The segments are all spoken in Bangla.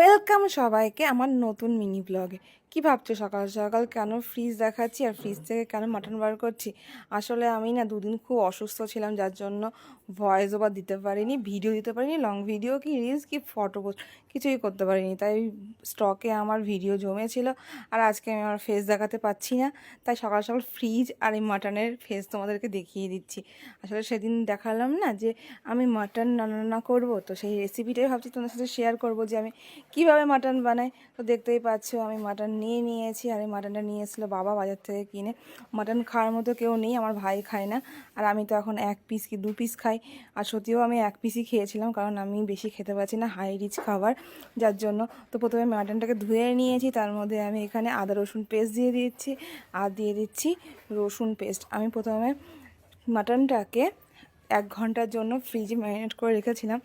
oil ওয়েলকাম সবাইকে আমার নতুন মিনি ব্লগে কি ভাবছ? সকাল সকাল কেন ফ্রিজ দেখাচ্ছি আর ফ্রিজ থেকে কেন মাটন বার করছি? আসলে আমি না দুদিন খুব অসুস্থ ছিলাম, যার জন্য ভয়েস ওভার দিতে পারিনি ভিডিও দিতে পারিনি লং ভিডিও কি রিলস কি ফটো কিছুই করতে পারিনি। তাই স্টকে আমার ভিডিও জমেছিল আর আজকে আমি আমার ফেস দেখাতে পাচ্ছি না। তাই সকাল সকাল ফ্রিজ আর এই মাটনের ফেস তোমাদেরকে দেখিয়ে দিচ্ছি। আসলে সেদিন দেখালাম না যে আমি মাটন রান্না করব, তো সেই রেসিপিটাই ভাবছি তোমাদের সাথে শেয়ার করব যে আমি কীভাবে মাটন বানাই? তো দেখতেই পাচ্ছ, আমি মাটন নিয়ে নিয়েছি আর এই মাটনটা নিয়ে এসেছিল বাবা বাজার থেকে কিনে। মাটন খাওয়ার মতো কেউ নেই, আমার ভাই খায় না। আর আমি তো এখন এক পিস কি দু পিস খাই। আর সত্যিও আমি এক পিসই খেয়েছিলাম, কারণ আমি বেশি খেতে পারছি না হাই রিচ খাবার। যার জন্য তো প্রথমে মাটনটাকে ধুয়ে নিয়েছি, তার মধ্যে আমি এখানে আদা, রসুন পেস্ট দিয়ে দিচ্ছি। আর দিয়ে দিচ্ছি রসুন পেস্ট আমি প্রথমে মাটনটাকে এক ঘণ্টার জন্য ফ্রিজে ম্যারিনেট করে রেখেছিলাম।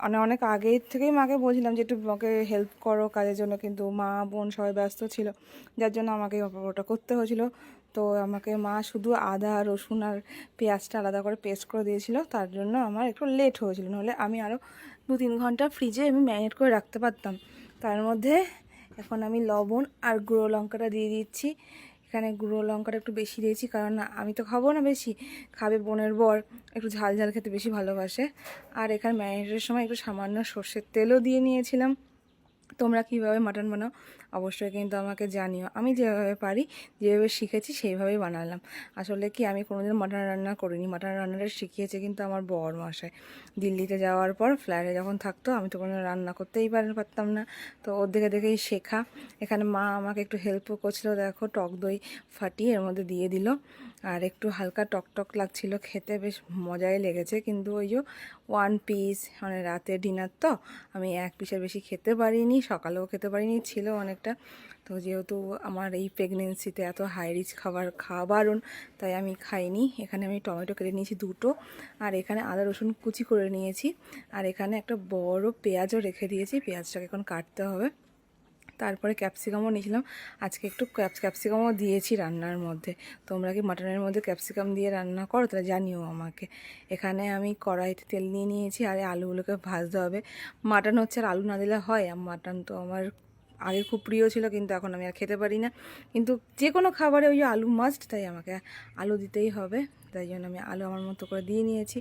অনে- অনেক আগে থেকেই মাকে বলছিলাম যে, একটু মাকে হেল্প করো কাজের জন্য। কিন্তু মা, বোন সবাই ব্যস্ত ছিল। যার জন্য আমাকে ওটা করতে হয়েছিল। তো আমাকে মা শুধু আদা, রসুন আর পেঁয়াজটা আলাদা করে পেস্ট করে দিয়েছিল। তার জন্য আমার একটু লেট হয়েছিল। নাহলে আমি আরও দু তিন ঘণ্টা ফ্রিজে আমি ম্যারিনেট করে রাখতে পারতাম। তার মধ্যে এখন আমি লবণ আর গুঁড়ো লঙ্কাটা দিয়ে দিচ্ছি। এখানে গুঁড়ো লঙ্কাটা একটু বেশি দিয়েছি, কারণ আমি তো খাব না বেশি। খাবে বোনের বর, একটু ঝাল ঝাল খেতে বেশি ভালোবাসে। আর এখানে ম্যারিনেটের সময় একটু সামান্য সর্ষের তেলও দিয়ে নিয়েছিলাম। তোমরা কীভাবে মাটন বানাও, অবশ্যই কিন্তু আমাকে জানিও। আমি যেভাবে পারি, যেভাবে শিখেছি, সেইভাবেই বানালাম। আসলে কি, আমি কোনোদিন মাটন রান্না করিনি। মাটন রান্নাটা শিখিয়েছে কিন্তু আমার বর মশাই। দিল্লিতে যাওয়ার পর ফ্ল্যাটে যখন থাকতো, আমি তো কোনো রান্না করতেই পার, পারতাম না। তো ওর দেখে দেখেই শেখা। এখানে মা আমাকে একটু হেল্পও করছিল। দেখো, টক দই ফাটিয়ে এর মধ্যে দিয়ে দিল। আর একটু হালকা টক টক লাগছিল খেতে, বেশ মজাই লেগেছে। কিন্তু ওই যে ওয়ান পিস মানে রাতে ডিনার তো, আমি এক পিসের বেশি খেতে পারিনি। সকালেও খেতে পারিনি, ছিল অনেকটা। তো যেহেতু আমার এই প্রেগনেন্সিতে এত হাই রিচ খাবার খাওয়া বারণ তাই আমি খাইনি। এখানে আমি টমেটো কেটে নিয়েছি দুটো, আর এখানে আদা, রসুন কুচি করে নিয়েছি। আর এখানে একটা বড় পেঁয়াজও রেখে দিয়েছি, পেঁয়াজটাকে এখন কাটতে হবে। তারপরে ক্যাপসিকামও নিয়েছিলাম। আজকে একটু ক্যাপসিকামও দিয়েছি রান্নার মধ্যে। তোমরা কি মাটনের মধ্যে ক্যাপসিকাম দিয়ে রান্না করো? তাহলে জানিও আমাকে। এখানে আমি কড়াইতে তেল নিয়ে নিয়েছি, আর আলুগুলোকে ভাজতে হবে। মাটন হচ্ছে আর আলু না দিলে হয় মাটন তো আমার আগে খুব প্রিয় ছিল, কিন্তু এখন আমি আর খেতে পারি না। কিন্তু যে কোনো খাবারে ওই আলু মাস্ট তাই আমাকে আলু দিতেই হবে। তাই জন্য আমি আলু আমার মতো করে দিয়ে নিয়েছি।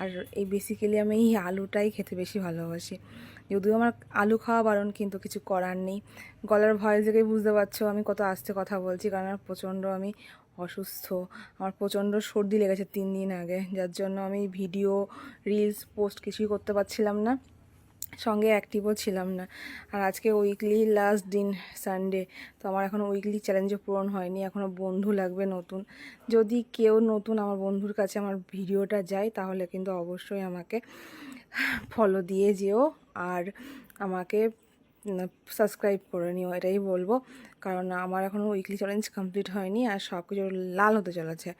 আর এই বেসিক্যালি আমি এই আলুটাই খেতে বেশি ভালোবাসি। যদিও আমার আলু খাওয়া বারণ, কিন্তু কিছু করার নেই। গলার ভয়েস থেকেই বুঝতে পারছ, আমি কত আস্তে কথা বলছি, কারণ প্রচণ্ড আমি অসুস্থ। আমার প্রচণ্ড সর্দি লেগেছে তিন দিন আগে। যার জন্য আমি ভিডিও রিলস পোস্ট কিছুই করতে পারছিলাম না। সঙ্গে অ্যাক্টিভও ছিলাম না। আর আজকে উইকলি লাস্ট দিন সানডে তো আমার এখনও উইকলি চ্যালেঞ্জও পূরণ হয়নি এখনও বন্ধু লাগবে নতুন। যদি কেউ নতুন আমার বন্ধুর কাছে আমার ভিডিওটা যায়, তাহলে কিন্তু অবশ্যই আমাকে ফলো দিয়ে যেও। আর আমাকে সাবস্ক্রাইব করে নিও, এটাই বলব। কারণ আমার এখনও উইকলি চ্যালেঞ্জ কমপ্লিট হয়নি আর সব কিছু লাল হতে চলেছে।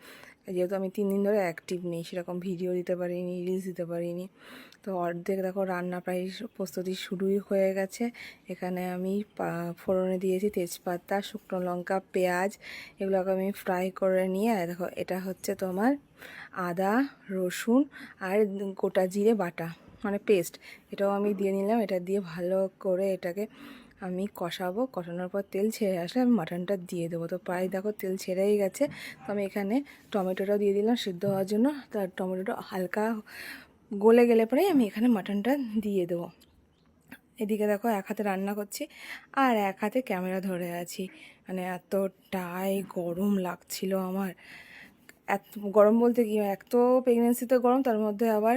যেহেতু আমি তিন দিন ধরে অ্যাক্টিভ নেই, সেরকম ভিডিও দিতে পারিনি রিলস দিতে পারিনি। তো অর্ধেক দেখো রান্না প্রায় প্রস্তুতি শুরুই হয়ে গেছে। এখানে আমি ফোড়নে দিয়েছি তেজপাতা, শুকনো লঙ্কা, পেঁয়াজ, এগুলোকে আমি ফ্রাই করে নিয়ে দেখো এটা হচ্ছে তোমার আদা, রসুন আর গোটা জিরে বাটা। মানে পেস্ট এটাও আমি দিয়ে নিলাম, এটা দিয়ে ভালো করে এটাকে আমি কষাবো, কষানোর পর তেল ছেড়ে আসলে আমি মাটনটা দিয়ে দেবো। তো প্রায় দেখো তেল ছেড়েই গেছে, তো আমি এখানে টমেটোটাও দিয়ে দিলাম সিদ্ধ হওয়ার জন্য। তার টমেটোটা হালকা গলে গেলে পরেই আমি এখানে মাটনটা দিয়ে দেবো। এদিকে দেখো এক হাতে রান্না করছি, আর এক হাতে ক্যামেরা ধরে আছি। মানে এতটাই গরম লাগছিল আমার। এত গরম বলতে কি এক তো প্রেগনেন্সিতে গরম, তার মধ্যে আবার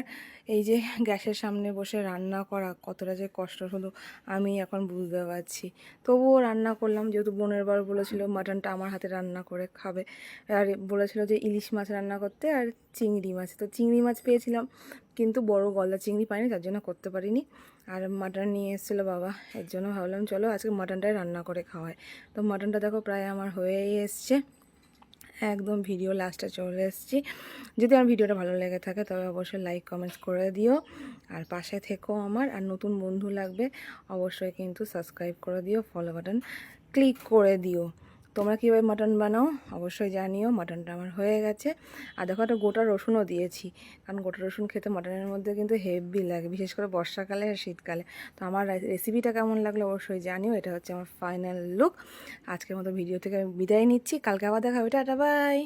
এই যে গ্যাসের সামনে বসে রান্না করা, কতটা যে কষ্ট শুধু আমি এখন বুঝতে পারছি। তবুও রান্না করলাম, যেহেতু বোনের বার বলেছিল মাটনটা আমার হাতে রান্না করে খাবে। আর বলেছিল যে ইলিশ মাছ রান্না করতে আর চিংড়ি মাছ। তো চিংড়ি মাছ পেয়েছিলাম, কিন্তু বড় গলা চিংড়ি পাইনি, তার জন্য করতে পারিনি। আর মাটন নিয়ে এসেছিল বাবা, এর জন্য ভাবলাম চলো আজকে মাটনটাই রান্না করে খাওয়াই। তো মাটনটা দেখো প্রায় আমার হয়েই এসছে। একদম ভিডিও লাস্টে চলে এসেছি। যদি আমার ভিডিওটা ভালো লেগে থাকে, তবে অবশ্যই লাইক কমেন্টস করে দিও। আর পাশে থেকেও আমার। আর নতুন বন্ধু লাগবে, অবশ্যই কিন্তু সাবস্ক্রাইব করে দিও ফলো বাটন ক্লিক করে দিও। তোমরা কীভাবে মাটন বানাও? অবশ্যই জানিও, মাটনটা আমার হয়ে গেছে। আর দেখো একটা গোটা রসুনও দিয়েছি। কারণ গোটা রসুন খেতে মাটনের মধ্যে কিন্তু হেভি লাগে, বিশেষ করে বর্ষাকালে আর শীতকালে। তো আমার রেসিপিটা কেমন লাগল অবশ্যই জানিও, এটা হচ্ছে আমার ফাইনাল লুক আজকের মতো ভিডিও থেকে আমি বিদায় নিচ্ছি। কালকে আবার দেখা হবে, টাটা বাই